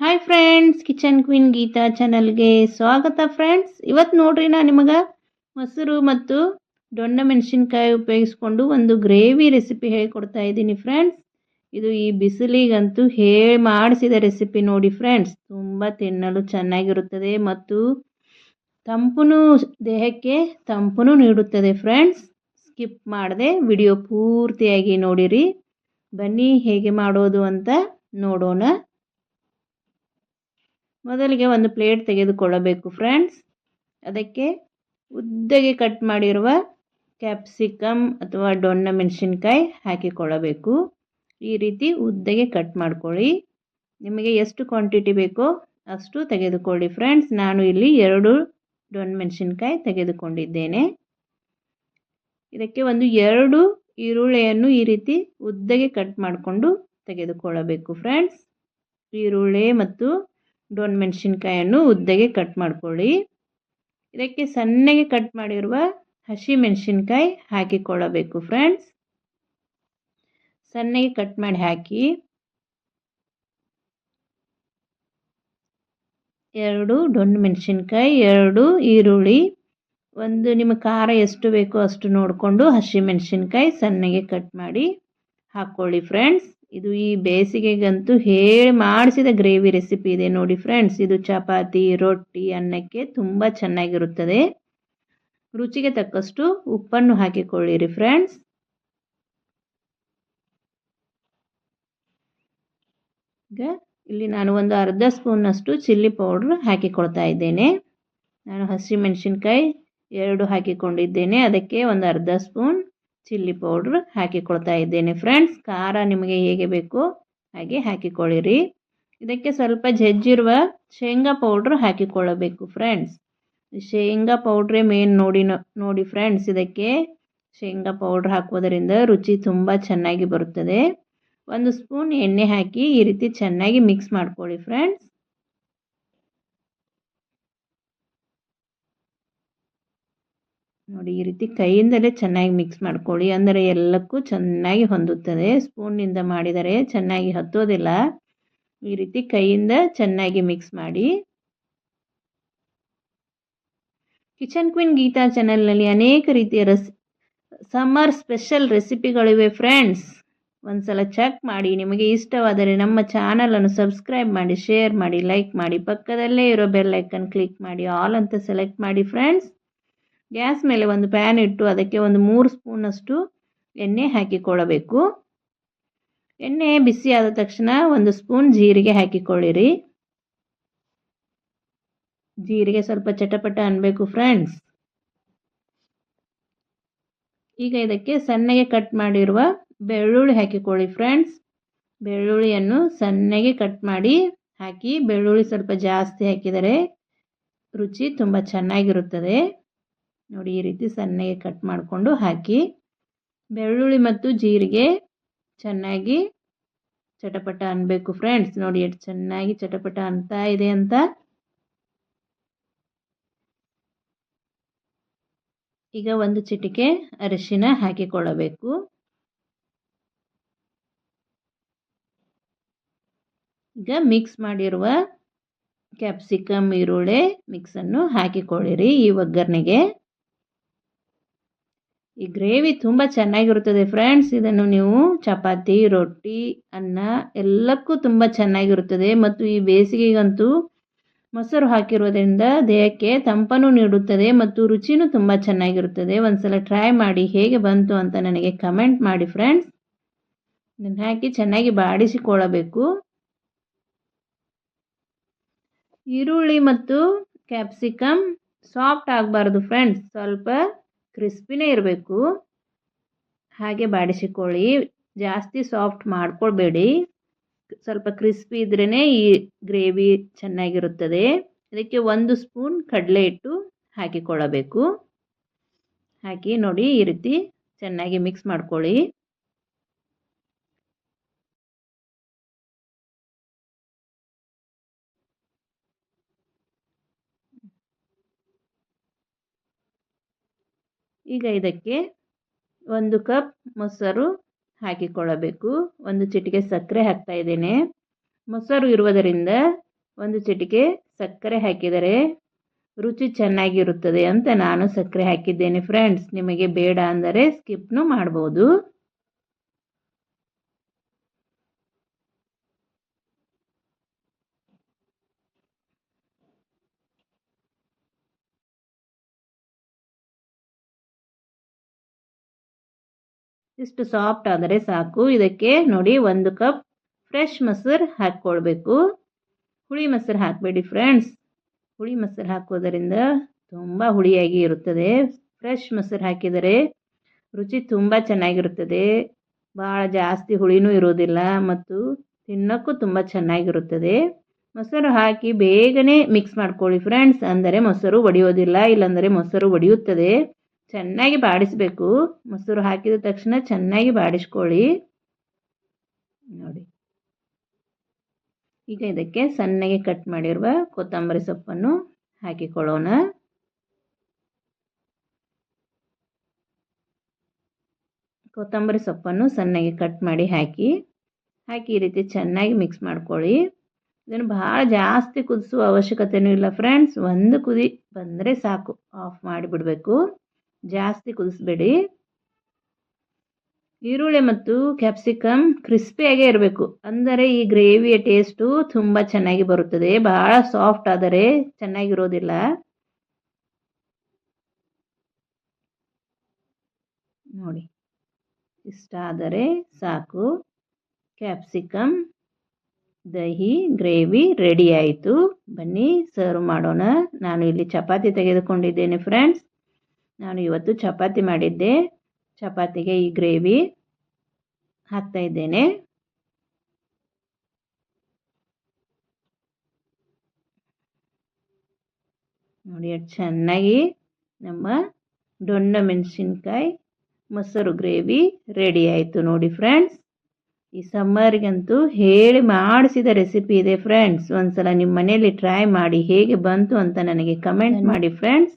Hi friends kitchen queen Geeta ಚಾನಲ್ಗೆ ಸ್ವಾಗತ friends ಇವತ್ತು ನೋಡ್ರಿ ನಾನು ನಿಮಗೆ ಮೊಸರು ಮತ್ತು ದೊಣ್ಣೆ ಮೆಣಸಿನ್ಕಾಯಿ ಉಪಯೋಗಿಸ್ಕೊಂಡು ಒಂದು ಗ್ರೇವಿ ರೆಸಿಪಿ ಹೇಳ್ಕೊಡ್ತಾ ಇದ್ದೀನಿ ಫ್ರೆಂಡ್ಸ್ ಇದು ಈ ಬಿಸಿಲಿಗಂತೂ ಹೇಳಿ ಮಾಡಿಸಿದ ರೆಸಿಪಿ ನೋಡಿ ಫ್ರೆಂಡ್ಸ್ ತುಂಬ ತಿನ್ನಲು ಚೆನ್ನಾಗಿರುತ್ತದೆ ಮತ್ತು ತಂಪು ದೇಹಕ್ಕೆ ತಂಪು ನೀಡುತ್ತದೆ ಫ್ರೆಂಡ್ಸ್ ಸ್ಕಿಪ್ ಮಾಡದೆ ವಿಡಿಯೋ ಪೂರ್ತಿಯಾಗಿ ನೋಡಿರಿ. ಬನ್ನಿ ಹೇಗೆ ಮಾಡೋದು ಅಂತ ನೋಡೋಣ. ಮೊದಲಿಗೆ ಒಂದು ಪ್ಲೇಟ್ ತೆಗೆದುಕೊಳ್ಳಬೇಕು ಫ್ರೆಂಡ್ಸ್. ಅದಕ್ಕೆ ಉದ್ದಗೆ ಕಟ್ ಮಾಡಿರುವ ಕ್ಯಾಪ್ಸಿಕಮ್ ಅಥವಾ ಡೊಣ್ಣ ಮೆಣಸಿನ್ಕಾಯಿ ಹಾಕಿಕೊಳ್ಳಬೇಕು. ಈ ರೀತಿ ಉದ್ದಗೆ ಕಟ್ ಮಾಡ್ಕೊಳ್ಳಿ. ನಿಮಗೆ ಎಷ್ಟು ಕ್ವಾಂಟಿಟಿ ಬೇಕೋ ಅಷ್ಟು ತೆಗೆದುಕೊಳ್ಳಿ ಫ್ರೆಂಡ್ಸ್. ನಾನು ಇಲ್ಲಿ ಎರಡು ಡೊಣ್ಣ ಮೆಣಸಿನ್ಕಾಯಿ ತೆಗೆದುಕೊಂಡಿದ್ದೇನೆ. ಇದಕ್ಕೆ ಒಂದು ಎರಡು ಈರುಳ್ಳಿಯನ್ನು ಈ ರೀತಿ ಉದ್ದಗೆ ಕಟ್ ಮಾಡಿಕೊಂಡು ತೆಗೆದುಕೊಳ್ಳಬೇಕು ಫ್ರೆಂಡ್ಸ್. ಈರುಳ್ಳಿ ಮತ್ತು ಡೊಣ್ ಮೆಣಸಿನ್ಕಾಯನ್ನು ಉದ್ದಗೆ ಕಟ್ ಮಾಡ್ಕೊಳ್ಳಿ. ಇದಕ್ಕೆ ಸಣ್ಣಗೆ ಕಟ್ ಮಾಡಿರುವ ಹಸಿ ಮೆಣಸಿನ್ಕಾಯಿ ಹಾಕಿಕೊಳ್ಳಬೇಕು ಫ್ರೆಂಡ್ಸ್ ಸಣ್ಣಗೆ ಕಟ್ ಮಾಡಿ ಹಾಕಿ. ಎರಡು ಡೊಣ್ಣು ಮೆಣಸಿನ್ಕಾಯಿ, ಎರಡು ಈರುಳ್ಳಿ, ಒಂದು ನಿಮ್ಮ ಖಾರ ಎಷ್ಟು ಬೇಕೋ ಅಷ್ಟು ನೋಡಿಕೊಂಡು ಹಸಿ ಮೆಣಸಿನ್ಕಾಯಿ ಸಣ್ಣಗೆ ಕಟ್ ಮಾಡಿ ಹಾಕ್ಕೊಳ್ಳಿ ಫ್ರೆಂಡ್ಸ್ ಇದು ಈ ಬೇಸಿಗೆಗಂತೂ ಹೇಳಿ ಮಾಡಿಸಿದ ಗ್ರೇವಿ ರೆಸಿಪಿ ಇದೆ ನೋಡಿ ಫ್ರೆಂಡ್ಸ್. ಇದು ಚಪಾತಿ, ರೊಟ್ಟಿ, ಅನ್ನಕ್ಕೆ ತುಂಬ ಚೆನ್ನಾಗಿರುತ್ತದೆ. ರುಚಿಗೆ ತಕ್ಕಷ್ಟು ಉಪ್ಪನ್ನು ಹಾಕಿಕೊಳ್ಳಿರಿ ಫ್ರೆಂಡ್ಸ್. ಈಗ ಇಲ್ಲಿ ನಾನು ಒಂದು ಅರ್ಧ ಸ್ಪೂನ್ನಷ್ಟು ಚಿಲ್ಲಿ ಪೌಡ್ರ್ ಹಾಕಿಕೊಳ್ತಾ ಇದ್ದೇನೆ. ನಾನು ಹಸಿಮೆಣಸಿನ್ಕಾಯಿ ಎರಡು ಹಾಕಿಕೊಂಡಿದ್ದೇನೆ. ಅದಕ್ಕೆ ಒಂದು ಅರ್ಧ ಸ್ಪೂನ್ ಚಿಲ್ಲಿ ಪೌಡ್ರ್ ಹಾಕಿಕೊಳ್ತಾ ಇದ್ದೇನೆ ಫ್ರೆಂಡ್ಸ್. ಖಾರ ನಿಮಗೆ ಹೇಗೆ ಬೇಕು ಹಾಗೆ ಹಾಕಿಕೊಳ್ಳಿರಿ. ಇದಕ್ಕೆ ಸ್ವಲ್ಪ ಜಜ್ಜಿರುವ ಶೇಂಗಾ ಪೌಡ್ರ್ ಹಾಕಿಕೊಳ್ಳಬೇಕು ಫ್ರೆಂಡ್ಸ್. ಶೇಂಗಾ ಪೌಡ್ರೇ ಮೇನ್ ನೋಡಿ ನೋಡಿ ಫ್ರೆಂಡ್ಸ್. ಇದಕ್ಕೆ ಶೇಂಗಾ ಪೌಡ್ರ್ ಹಾಕೋದರಿಂದ ರುಚಿ ತುಂಬ ಚೆನ್ನಾಗಿ ಬರುತ್ತದೆ. ಒಂದು ಸ್ಪೂನ್ ಎಣ್ಣೆ ಹಾಕಿ ಈ ರೀತಿ ಚೆನ್ನಾಗಿ ಮಿಕ್ಸ್ ಮಾಡ್ಕೊಳ್ಳಿ ಫ್ರೆಂಡ್ಸ್. ನೋಡಿ, ಈ ರೀತಿ ಕೈಯಿಂದಲೇ ಚೆನ್ನಾಗಿ ಮಿಕ್ಸ್ ಮಾಡ್ಕೊಳ್ಳಿ. ಅಂದರೆ ಎಲ್ಲಕ್ಕೂ ಚೆನ್ನಾಗಿ ಹೊಂದುತ್ತದೆ. ಸ್ಪೂನ್ನಿಂದ ಮಾಡಿದರೆ ಚೆನ್ನಾಗಿ ಹತ್ತೋದಿಲ್ಲ. ಈ ರೀತಿ ಕೈಯಿಂದ ಚೆನ್ನಾಗಿ ಮಿಕ್ಸ್ ಮಾಡಿ. ಕಿಚನ್ ಕ್ವೀನ್ ಗೀತಾ ಚಾನಲ್ನಲ್ಲಿ ಅನೇಕ ರೀತಿಯ ರೆಸ್ ಸಮ್ಮರ್ ಸ್ಪೆಷಲ್ ರೆಸಿಪಿಗಳಿವೆ ಫ್ರೆಂಡ್ಸ್ ಒಂದ್ಸಲ ಚೆಕ್ ಮಾಡಿ. ನಿಮಗೆ ಇಷ್ಟವಾದರೆ ನಮ್ಮ ಚಾನಲನ್ನು ಸಬ್ಸ್ಕ್ರೈಬ್ ಮಾಡಿ ಶೇರ್ ಮಾಡಿ ಲೈಕ್ ಮಾಡಿ. ಪಕ್ಕದಲ್ಲೇ ಇರೋ ಬೆಲ್ ಐಕನ್ ಕ್ಲಿಕ್ ಮಾಡಿ. ಆಲ್ ಅಂತ ಸೆಲೆಕ್ಟ್ ಮಾಡಿ ಫ್ರೆಂಡ್ಸ್ ಗ್ಯಾಸ್ ಮೇಲೆ ಒಂದು ಪ್ಯಾನ್ ಇಟ್ಟು ಅದಕ್ಕೆ ಒಂದು ಮೂರು ಸ್ಪೂನಷ್ಟು ಎಣ್ಣೆ ಹಾಕಿಕೊಳ್ಳಬೇಕು. ಎಣ್ಣೆ ಬಿಸಿಯಾದ ತಕ್ಷಣ ಒಂದು ಸ್ಪೂನ್ ಜೀರಿಗೆ ಹಾಕಿಕೊಳ್ಳಿರಿ. ಜೀರಿಗೆ ಸ್ವಲ್ಪ ಚಟಪಟ ಅನ್ನಬೇಕು ಫ್ರೆಂಡ್ಸ್. ಈಗ ಇದಕ್ಕೆ ಸಣ್ಣಗೆ ಕಟ್ ಮಾಡಿರುವ ಬೆಳ್ಳುಳ್ಳಿ ಹಾಕಿಕೊಳ್ಳಿ ಫ್ರೆಂಡ್ಸ್. ಬೆಳ್ಳುಳ್ಳಿಯನ್ನು ಸಣ್ಣಗೆ ಕಟ್ ಮಾಡಿ ಹಾಕಿ ಬೆಳ್ಳುಳ್ಳಿ ಸ್ವಲ್ಪ ಜಾಸ್ತಿ ಹಾಕಿದರೆ ರುಚಿ ತುಂಬ ಚೆನ್ನಾಗಿರುತ್ತದೆ. ನೋಡಿ, ಈ ರೀತಿ ಸಣ್ಣಗೆ ಕಟ್ ಮಾಡಿಕೊಂಡು ಹಾಕಿ, ಬೆಳ್ಳುಳ್ಳಿ ಮತ್ತು ಜೀರಿಗೆ ಚೆನ್ನಾಗಿ ಚಟಪಟ ಅನ್ನಬೇಕು ಫ್ರೆಂಡ್ಸ್ ನೋಡಿ, ಎಷ್ಟು ಚೆನ್ನಾಗಿ ಚಟಪಟ ಅಂತ ಇದೆ ಅಂತ. ಈಗ ಒಂದು ಚಿಟಿಕೆ ಅರಿಶಿನ ಹಾಕಿಕೊಳ್ಳಬೇಕು. ಈಗ ಮಿಕ್ಸ್ ಮಾಡಿರುವ ಕ್ಯಾಪ್ಸಿಕಮ್ ಈರುಳ್ಳಿ ಮಿಕ್ಸನ್ನು ಹಾಕಿಕೊಳ್ಳಿರಿ ಈ ಒಗ್ಗರಣೆಗೆ. ಈ ಗ್ರೇವಿ ತುಂಬ ಚೆನ್ನಾಗಿರುತ್ತದೆ ಫ್ರೆಂಡ್ಸ್. ಇದನ್ನು ನೀವು ಚಪಾತಿ, ರೊಟ್ಟಿ, ಅನ್ನ ಎಲ್ಲಕ್ಕೂ ತುಂಬ ಚೆನ್ನಾಗಿರುತ್ತದೆ. ಮತ್ತು ಈ ಬೇಸಿಗೆಗಂತೂ ಮೊಸರು ಹಾಕಿರೋದ್ರಿಂದ ದೇಹಕ್ಕೆ ತಂಪನ್ನು ನೀಡುತ್ತದೆ ಮತ್ತು ರುಚಿನೂ ತುಂಬ ಚೆನ್ನಾಗಿರುತ್ತದೆ. ಒಂದ್ಸಲ ಟ್ರೈ ಮಾಡಿ ಹೇಗೆ ಬಂತು ಅಂತ ನನಗೆ ಕಮೆಂಟ್ ಮಾಡಿ ಫ್ರೆಂಡ್ಸ್ ಇದನ್ನು ಹಾಕಿ ಚೆನ್ನಾಗಿ ಬಾಡಿಸಿಕೊಳ್ಳಬೇಕು. ಈರುಳ್ಳಿ ಮತ್ತು ಕ್ಯಾಪ್ಸಿಕಮ್ ಸಾಫ್ಟ್ ಆಗಬಾರ್ದು ಫ್ರೆಂಡ್ಸ್ ಸ್ವಲ್ಪ ಕ್ರಿಸ್ಪಿನೇ ಇರಬೇಕು. ಹಾಗೆ ಬಾಡಿಸಿಕೊಳ್ಳಿ. ಜಾಸ್ತಿ ಸಾಫ್ಟ್ ಮಾಡ್ಕೊಳ್ಬೇಡಿ. ಸ್ವಲ್ಪ ಕ್ರಿಸ್ಪಿ ಇದ್ರೇ ಈ ಗ್ರೇವಿ ಚೆನ್ನಾಗಿರುತ್ತದೆ. ಇದಕ್ಕೆ ಒಂದು ಸ್ಪೂನ್ ಕಡಲೆ ಹಿಟ್ಟು ಹಾಕಿಕೊಳ್ಳಬೇಕು. ಹಾಕಿ ನೋಡಿ ಈ ರೀತಿ ಚೆನ್ನಾಗಿ ಮಿಕ್ಸ್ ಮಾಡ್ಕೊಳ್ಳಿ. ಈಗ ಇದಕ್ಕೆ ಒಂದು ಕಪ್ ಮೊಸರು ಹಾಕಿಕೊಳ್ಳಬೇಕು. ಒಂದು ಚಿಟಿಕೆ ಸಕ್ಕರೆ ಹಾಕ್ತಾ ಇದ್ದೇನೆ. ಮೊಸರು ಇರುವುದರಿಂದ ಒಂದು ಚಿಟಿಕೆ ಸಕ್ಕರೆ ಹಾಕಿದರೆ ರುಚಿ ಚೆನ್ನಾಗಿರುತ್ತದೆ ಅಂತ ನಾನು ಸಕ್ಕರೆ ಹಾಕಿದ್ದೇನೆ. ಫ್ರೆಂಡ್ಸ್ ನಿಮಗೆ ಬೇಡ ಅಂದರೆ ಸ್ಕಿಪ್ನು ಮಾಡ್ಬೋದು. ಇಷ್ಟು ಸಾಫ್ಟ್ ಆದರೆ ಸಾಕು. ಇದಕ್ಕೆ ನೋಡಿ ಒಂದು ಕಪ್ ಫ್ರೆಶ್ ಮೊಸರು ಹಾಕ್ಕೊಳ್ಬೇಕು. ಹುಳಿ ಮೊಸರು ಹಾಕಬೇಡಿ ಫ್ರೆಂಡ್ಸ್ ಹುಳಿ ಮೊಸರು ಹಾಕೋದರಿಂದ ತುಂಬ ಹುಳಿಯಾಗಿ ಇರುತ್ತದೆ. ಫ್ರೆಶ್ ಮೊಸರು ಹಾಕಿದರೆ ರುಚಿ ತುಂಬ ಚೆನ್ನಾಗಿರುತ್ತದೆ. ಭಾಳ ಜಾಸ್ತಿ ಹುಳಿನೂ ಇರೋದಿಲ್ಲ ಮತ್ತು ತಿನ್ನೋಕ್ಕೂ ತುಂಬ ಚೆನ್ನಾಗಿರುತ್ತದೆ. ಮೊಸರು ಹಾಕಿ ಬೇಗನೆ ಮಿಕ್ಸ್ ಮಾಡ್ಕೊಳ್ಳಿ ಫ್ರೆಂಡ್ಸ್ ಅಂದರೆ ಮೊಸರು ಒಡೆಯೋದಿಲ್ಲ, ಇಲ್ಲಾಂದರೆ ಮೊಸರು ಒಡೆಯುತ್ತದೆ. ಚೆನ್ನಾಗಿ ಬಾಡಿಸಬೇಕು. ಮೊಸರು ಹಾಕಿದ ತಕ್ಷಣ ಚೆನ್ನಾಗಿ ಬಾಡಿಸ್ಕೊಳ್ಳಿ. ನೋಡಿ. ಈಗ ಇದಕ್ಕೆ ಸಣ್ಣಗೆ ಕಟ್ ಮಾಡಿರುವ ಕೊತ್ತಂಬರಿ ಸೊಪ್ಪನ್ನು ಹಾಕಿಕೊಳ್ಳೋಣ. ಕೊತ್ತಂಬರಿ ಸೊಪ್ಪನ್ನು ಸಣ್ಣಗೆ ಕಟ್ ಮಾಡಿ ಹಾಕಿ ಹಾಕಿ ಈ ರೀತಿ ಚೆನ್ನಾಗಿ ಮಿಕ್ಸ್ ಮಾಡ್ಕೊಳ್ಳಿ. ಇದನ್ನು ಭಾಳ ಜಾಸ್ತಿ ಕುದಿಸುವ ಅವಶ್ಯಕತೆಯೂ ಇಲ್ಲ ಫ್ರೆಂಡ್ಸ್ ಒಂದು ಕುದಿ ಬಂದರೆ ಸಾಕು. ಆಫ್ ಮಾಡಿಬಿಡಬೇಕು. ಜಾಸ್ತಿ ಕುದಿಸ್ಬೇಡಿ. ಈರುಳ್ಳಿ ಮತ್ತು ಕ್ಯಾಪ್ಸಿಕಮ್ ಕ್ರಿಸ್ಪಿಯಾಗೇ ಇರಬೇಕು. ಅಂದರೆ ಈ ಗ್ರೇವಿಯ ಟೇಸ್ಟು ತುಂಬ ಚೆನ್ನಾಗಿ ಬರುತ್ತದೆ. ಬಹಳ ಸಾಫ್ಟ್ ಆದರೆ ಚೆನ್ನಾಗಿರೋದಿಲ್ಲ. ನೋಡಿ. ಇಷ್ಟ ಆದರೆ ಸಾಕು. ಕ್ಯಾಪ್ಸಿಕಮ್ ದಹಿ ಗ್ರೇವಿ ರೆಡಿ ಆಯಿತು. ಬನ್ನಿ ಸರ್ವ್ ಮಾಡೋಣ. ನಾನು ಇಲ್ಲಿ ಚಪಾತಿ ತೆಗೆದುಕೊಂಡಿದ್ದೇನೆ ಫ್ರೆಂಡ್ಸ್ ನಾನು ಇವತ್ತು ಚಪಾತಿ ಮಾಡಿದ್ದೆ. ಚಪಾತಿಗೆ ಈ ಗ್ರೇವಿ ಹಾಕ್ತಾ ಇದ್ದೇನೆ. ನೋಡಿ ಎಷ್ಟು ಚೆನ್ನಾಗಿ ನಮ್ಮ ದೊಣ್ಣ ಮೆಣಸಿನ್ಕಾಯಿ ಮೊಸರು ಗ್ರೇವಿ ರೆಡಿ ಆಯಿತು ನೋಡಿ ಫ್ರೆಂಡ್ಸ್. ಈ ಸಮ್ಮರ್ಗಂತೂ ಹೇಳಿ ಮಾಡಿಸಿದ ರೆಸಿಪಿ ಇದೆ ಫ್ರೆಂಡ್ಸ್. ಒಂದ್ಸಲ ನಿಮ್ಮ ಮನೆಯಲ್ಲಿ ಟ್ರೈ ಮಾಡಿ ಹೇಗೆ ಬಂತು ಅಂತ ನನಗೆ ಕಮೆಂಟ್ ಮಾಡಿ ಫ್ರೆಂಡ್ಸ್.